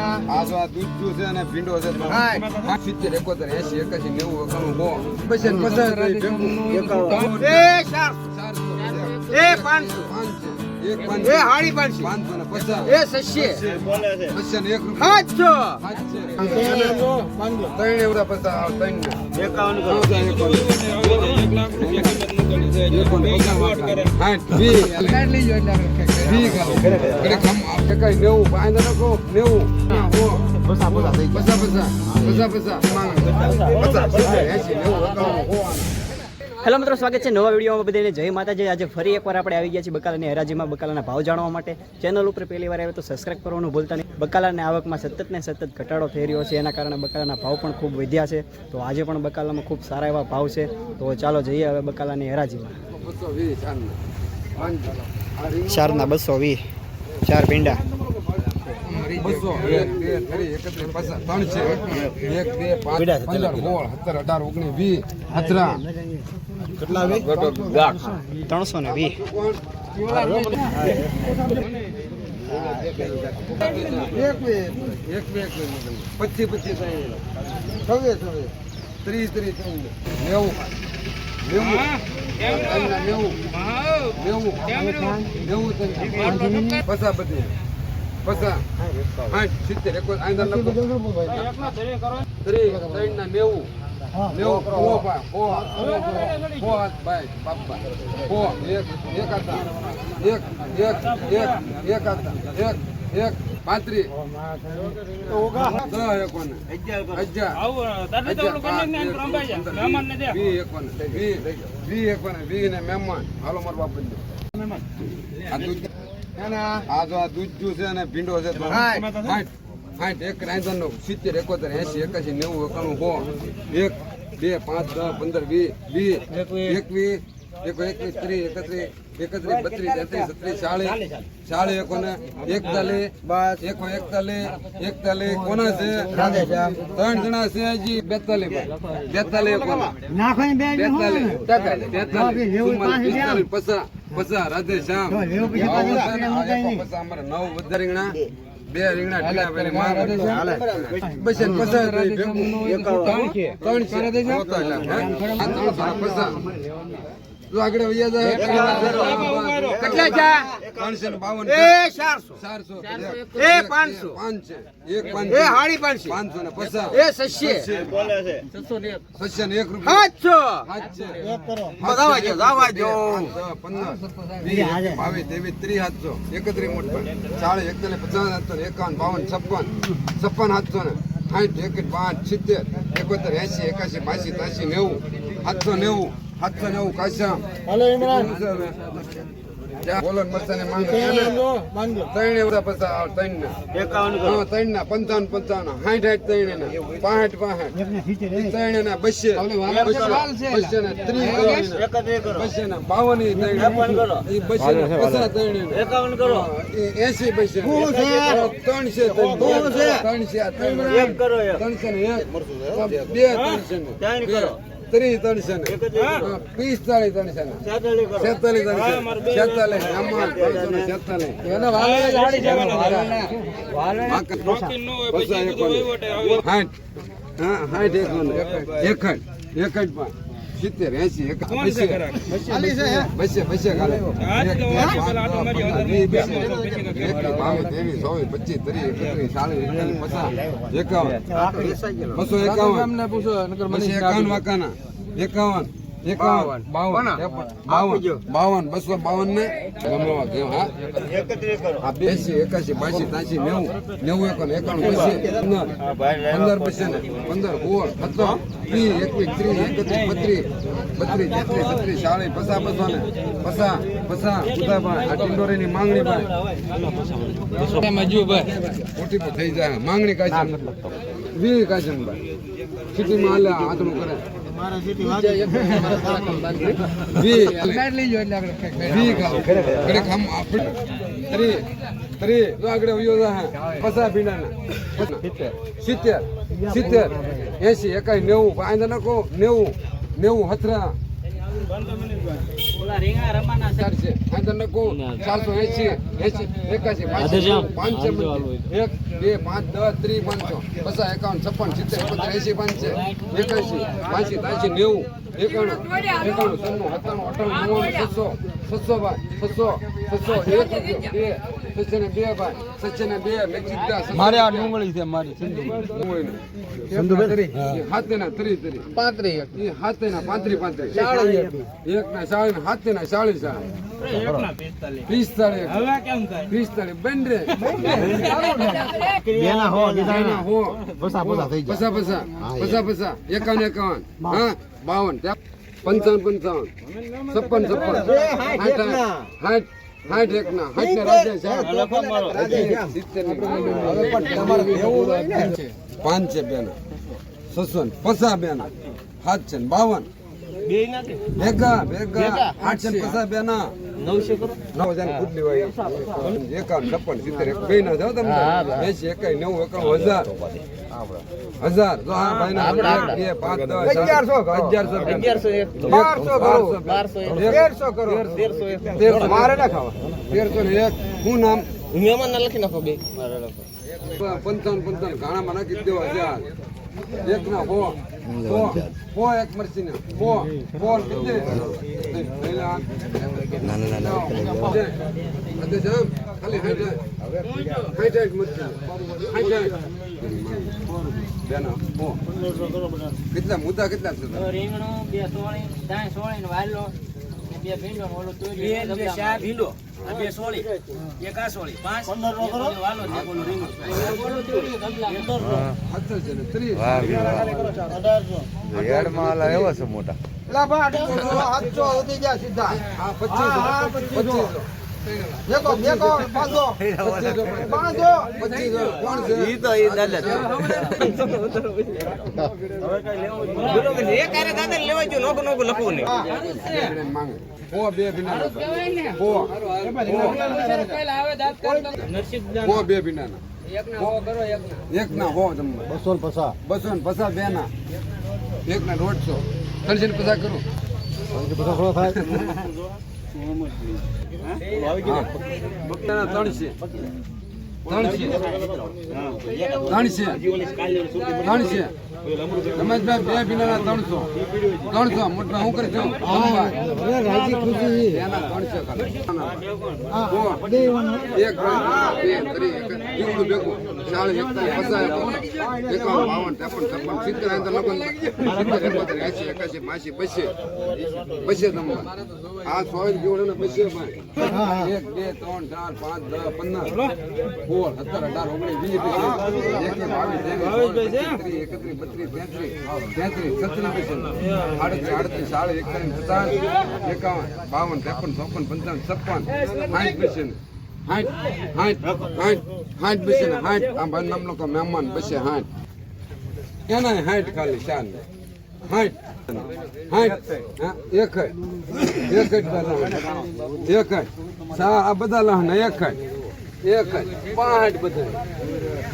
આ દૂધ છે અને ભીંડો છે. સિત્તેર એકોતેર એસી એકાસી નેવું એકાણું સો. પછી પચાસ પાંચસો. પાંચસો. એક હાડી પાંચસો. પાંચસો. ને પચાસ. એ સસ્ય પચાસ એક રૂપિયા. સાતસો. ત્રણ એવડા પચાસ ત્રણ. એકાવન. પચાસ, એકાવન. એકાવન, પચાસ વાળા. સાઠ, હેલો મિત્રો, સ્વાગત છે નવા વિડીયોમાં બધાને. જય માતાજી. આજે ફરી એકવાર આપણે આવી ગયા છીએ બકાલાની હરાજીમાં, બકાલાના ભાવ જાણવા માટે. ચેનલ ઉપર પહેલી વાર આવે તો સબસ્ક્રાઈબ કરવાનું ભૂલતા નહીં. બકાલાની આવકમાં સતત ને સતત ઘટાડો થઈ રહ્યો છે. એના કારણે બકાલાના ભાવ પણ ખૂબ વધ્યા છે. તો આજે પણ બકાલામાં ખૂબ સારા એવા ભાવ છે. તો ચાલો જઈએ હવે બકાલાની હરાજીમાં. ચારના બસો વીસ. ચાર ભીંડા. બસો. એક બે ત્રણ એકત્રીસ પચાસ ત્રણ છે. એક બે પાંચ પંદર સોળ સત્તર અઢાર ઓગણીસ વીસ સત્તરા કેટલા ત્રણસો ને વીસ એક બે એક બે પચીસ પચીસ છવ્વીસ છવ્વીસ. ત્રીસ ત્રીસ ત્રીસ નેવું. નેવું. નેવું. નેવું. નેવું. પચાસ બધી પચાસ. એકો બાપા. ઓ એક એક હતા એક એક મહેમાન. હાલો મારો બાપુ દૂધ આ જો આ દૂધ જ્યું છે અને ભીંડો છે એક રાંધણ નો સિત્તેર એકોતેર એસી એકાસી નેવું એકાણું સો એક બે પાંચ દસ પંદર વીસ વીસ એકવીસ એકો એકવીસ ત્રીસ એકત્રીસ એકત્રીસ બત્રીસ તેત્રીસ છત્રીસ ચાલીસ ચાલીસ એકોને એકતાલીસ એકો એકતાલીસ એકતાલીસ કોના છે? ત્રણ જણા છે હજી. બેતાલીસ બેતાલીસ એકોને. બેતાલીસ. તેતાલીસ પચાસ. પચાસ રાધે શ્યામ. પચાસ અમારે નવ બધા રીંગણા બે રીંગણા ઢીલા પેલી માં બસ પચાસ ત્રણ પચાસ. જો આગળ વૈયા જાય કેટલા છે ત્રણસો ને બાવન એ ચારસો. ચારસો. એ પાંચસો. પાંચ છે એક પાંચ એ હાડી પાંચસો. પાંચસો ને પચાસ. એ સસ્ય સસ્ય ને એક. રૂપિયા. સાતસો. સાત છે બધાવા જો દાવા જો. પંદર. વીસ બાવીસ ત્રેવીસ ત્રીસ સાતસો. એકત્રીસ મોટા ચાલીસ એકતાલીસ પચાસ સાતસો ને એકાવન બાવન છપ્પન. છપ્પન સાતસો ને. સાઠ એક પાંચ સિત્તેર એકોતેર એસી એકાસી બાસી ત્યાસી નેવું. સાતસો નેવું. સાતસો નવ કાશ્યામ બોલો માંગ ત્રણ ના એકાવન હા, ત્રણ ના પંચાવન પંચાવન. સાઠ સાઠ ત્રણે ના પાંઠ. પાંઠ ત્રણ ના બસે બસે ના ત્રીસ ત્રણ ના બાવન ઈ ત્રણ ઈ બસે ના ત્રણ એકાવન કરો. એસી બસે ત્રણ છે ત્રણ. ત્રણ છે આ ત્રણ. એક કરો એક. ત્રણસો ને એક. બે ત્રણસો ને. ત્રીસ ત્રણસો ને. હા, પિસ્તાળીસ ત્રણસો ને. છેતાલીસ ત્રણસો. છેતાલીસ. આમાં ત્રણસો ને છેતાલીસ. હાઠ. હા હાઠ એકોને એકડ એકડ પાંચ સિત્તેર એસી ત્રેવીસ ચોવીસ પચીસ ત્રીસ એકત્રીસ ચાલીસ એકતાલીસ પચાસ એકાવન. બસો એકાવન. બસો એકાવન વાકાના. એકાવન. એકાવન. બાવન. બાવન. બાવન. બસો બાવન ને ગમવા હા? બેસી એકાસી બાસી ત્યાસી નેવું. નેવું એકાવન એકાણું પંદર. પંદર બસે ને પંદર સત્તર ત્રીસ એકવીસ ત્રીસ એકત્રીસ બત્રીસ. બત્રીસ તેત્રીસ ચાલીસ પસા પસા ને પચાસ ઉદાભાઈ આ ટિંડોરીની માંગણી ભાઈ. મોટી થઈ જાય. માંગણી કાચમ વી કાચમ ભાઈ. સિટીમાં હાલે આતરું કરે. સિત્તેર. સિત્તેર. એસી એકાઈ નેવું. આંધા નાખો નેવું. નેવું હથરા. ચારસો એસી એસી એકાસી પાંચસો પાંચસો એક બે પાંચ દસ ત્રીસ પાંચસો પચાસ એકાવન છપ્પન સિત્તેર એકોતેર એસી પાંચ એકાસી પાંચી ત્યાંસી નેવું એકાણું એકાણું ત્રણું સત્તાણું અઠાણું નવ્વાણું છસો છસો ભાઈ છસો છસો એક રૂપિયો બે છસો ને બે ભાઈ છસો ને બે મેચિદ્દા મારે આ ડુંગળી છે મારી હાથે ના ત્રી ત્રી. પાંત્રી એ હાથે ના પાંત્રી પાંત્રી. એક. ના ચાળીસ ને હાથે ના પિસ્તાળીસ. પિસ્તાળીસ. બંધ રે. એના હો પસા પસા પસા પસા. એકાવન એકાવન. હા બાવન. પંચાવન પંચાવન. છપ્પન છપ્પન. હાઠ સાઠ સાઠ એક ના હાઠ ને રાજા સિત્તેર પાંચ છે બેન. છસો ને બેન. સાત છે ને બાવન. ભેગા ભેગા. આઠ છે પસા બેન. નવસો નવ હજાર ફૂટલી હોય. એકાવન છપ્પન સિત્તેર. એક બે ના જાવ તમે એસી એકાઈ નવ એકાવન હજાર. હજાર. જો આ ભાઈ ના બે પાંચ દસ અગિયારસો. અગિયારસો અગિયારસો બારસો કરો. બારસો. તેરસો કરો. તેરસો એક. તેરસો મારે ના ખાવા. તેરસો ને એક. શું નામ? મહેમાન ના લખી નાખો બે. પંચાવન પંચાવન. ઘાણામાં નાખી દેવા હજાર. એક ના હો. હો. હો એક મરસી ને. હો. હો કેટલે પહેલા ખાલી હાઈટ હાઈટ મરસી હાઈટ હો કેટલા મુદ્દા કેટલા છે? રીંગણું બે સોળી દાણ સોળી વાલો બે ભીંડો ને ઓલું તુરિયું ચાર ભીંડો? બે સોળી એક આ સોળી પાંચ. વાલો ને એક ઓલું રીંગણું ઓલું તુરિયું ગમલા સત્તર છે. ને ત્રીસ. લા બા સાતસો ઉતી ગયા સીધા. હા પચીસ પચીસ મેકો મેકો પાંચસો. પાંચસો પચીસ કોણ ઈ તો ઈ દાદા એક આરે દાદા લેવા જો નોકો નોકો લખવું નહીં બે માંગે હો બે બે ભીંડા એક ના હો તમને બસો ને પસા બસો ને પસા બે ના એક ના દોઢસો ત્રણસો ને પચાસ કરું પસા થોડા થાય બકરાના ત્રણ છે. ત્રણસે ત્રણસે રમેશભાઈ, બે ભીનાના ત્રણસો. ત્રણસો, મોટા હું કરી છું? રાજી ખુશી. એક બે તમને આ સો જીવડું ને બસે એક બે ત્રણ ચાર પાંચ દસ પંદર સોળ સત્તર અઢાર ઓગણીસ વીસ બત્રીસ તેત્રીસ તેત્રીસ છત્રીસ પૈસા આડત્રીસ આડત્રીસ સાડત્રીસ એકતાલીસ પચાસ એકાવન, બાવન, ત્રેપન, ચોપન, પંચાવન, છપ્પન, સાઠ પૈસા હાઠ હાઠ હાઠ હાઠ ને, હાઠ. આ નામ લોકો મહેમાન બેસે, હાઠ. એના હાઠ ખાલી ચાર હાઠ હાઠ એક એક જ એક જ. આ બધા લહણ એક એક જ. પાંઠ બધા.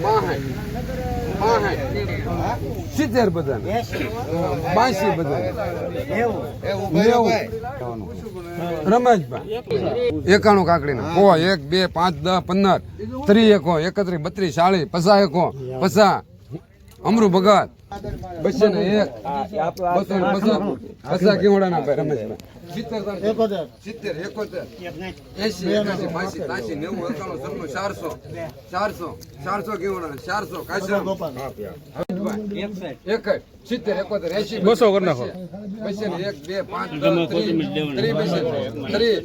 પાંઠ સિત્તેર બધા બાસી બધા રમેશભાઈ, એકાણું કાકડી હો એક, બે, પાંચ, દસ, પંદર. ત્રી એકો એકત્રીસ, બત્રીસ ચાલીસ પસા એકો પસા અમરુ ભગત. બસો ને એક. બસો ને પસા ના રમેશભાઈ. સિત્તેર સિત્તેર એકોતેર. એસી એકાસી બાસી ત્યાસી નેવું એકાણું સરનું ચારસો. ચારસો ચારસો કેવડા ચારસો કાશી એક જ. સિત્તેર એકોતેર એસી બસો કરી નાખો. બસો ને એક બે પાંચ ત્રીસ ત્રીસ.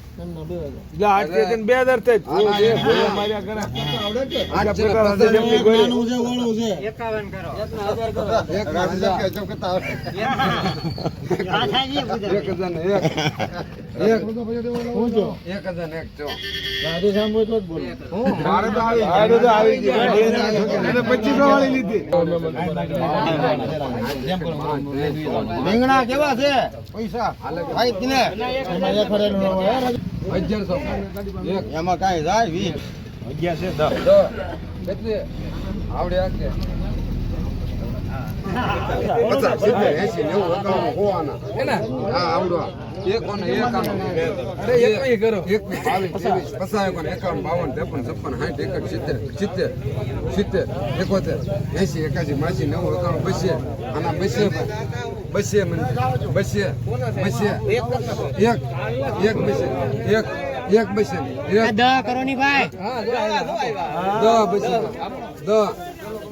રીંગણા કેવા છે? પૈસા. અગિયારસો. એમાં કાંઈ જાય વીસ દસ. કેટલી? આવડે? પચાસ, સિત્તેર, એંસી, નેવું, એકાણું, સો હા, આવડો આ. એક કોને એક આનો. એક બાવીસ, ત્રેવીસ, પચાસ, એકાવન, બાવન, ત્રેપન, છપ્પન, સાઠ, એકસઠ, સિત્તેર, સિત્તેર, સિત્તેર, એકોતેર, એંસી, એકાસી, માસી નેવું, એકાણું, બસો. આના બસો બસો મને. બસો. બસો. એક. એક બસે. એક. એક બસે. એક. દહ કરો ની ભાઈ. દ બસે. દ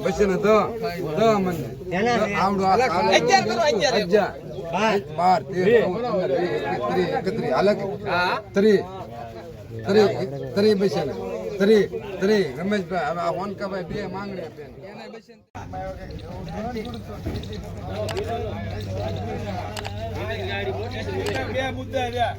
બસે ને દ દ મને. આવડો કરો અગિયાર. બાર. તેર ચૌદ પંદર વીસ એકવીસ ત્રીસ એકત્રીસ. હાલે ત્રી ત્રી ત્રીસ. ત્રીસ ને. ત્રીસ ત્રીસ રમેશભાઈ હવે હોનકાભાઈ બે માંગણી આપે બે મુદ્દા રહ્યા.